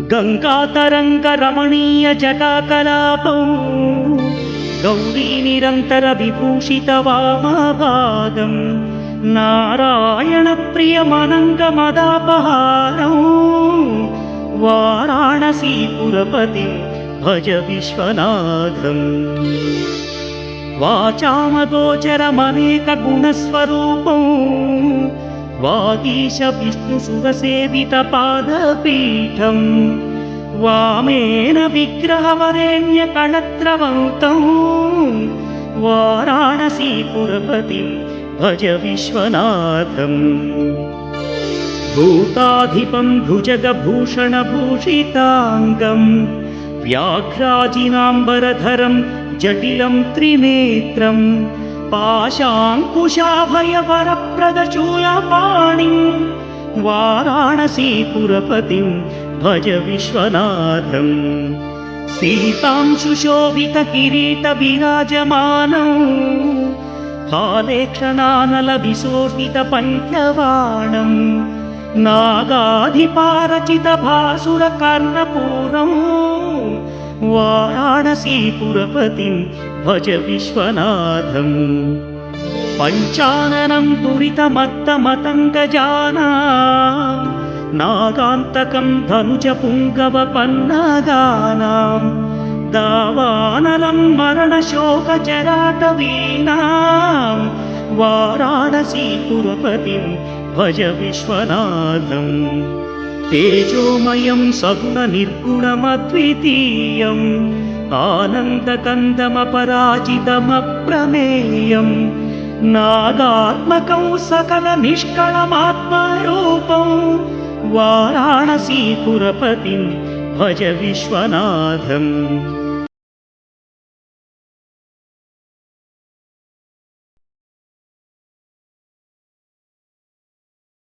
गङ्गातरङ्गरमणीयजटाकलापौ गौरीनिरन्तरविभूषितवामभागम् नारायणप्रियमनङ्गमदापहारौ वाराणसीपुरपतिं भज विश्वनाथम्। वाचामगोचरमनेकगुणस्वरूपौ वागीश विष्णुसुरसेवितपादपीठम् वामेन विग्रहवरेण्यकणत्रवन्तौ वाराणसीपुरपतिं भज विश्वनाथम् भूताधिपं भुजगभूषणभूषिताङ्गम् व्याघ्राजिनाम्बरधरं जटिलं त्रिनेत्रम् पाशाङ्कुशाभयवरप्रदचूयपाणिं वाराणसीपुरपतिं भज विश्वनाथम्। सीतां सुशोभितकिरीटविराजमानौ हालेक्षणानलविशोषितपञ्चबाणम् नागाधिपारचितभासुरकर्णपूरम् वाराणसीपुरपतिं भज विश्वनाथम् पञ्चाननं दुरितमत्तमतङ्गजाना नागान्तकं धनुजपुङ्गवपन्नगानां दावानलं मरणशोकचराटवीनां वाराणसीपुरपतिं भज विश्वनाथम् तेजोमयं सगुणनिर्गुणमद्वितीयम् आनन्दकन्दमपराजितमप्रमेयम् नागात्मकौ सकलनिष्कळमात्मरूपौ वाराणसीपुरपतिं भज विश्वनाथम्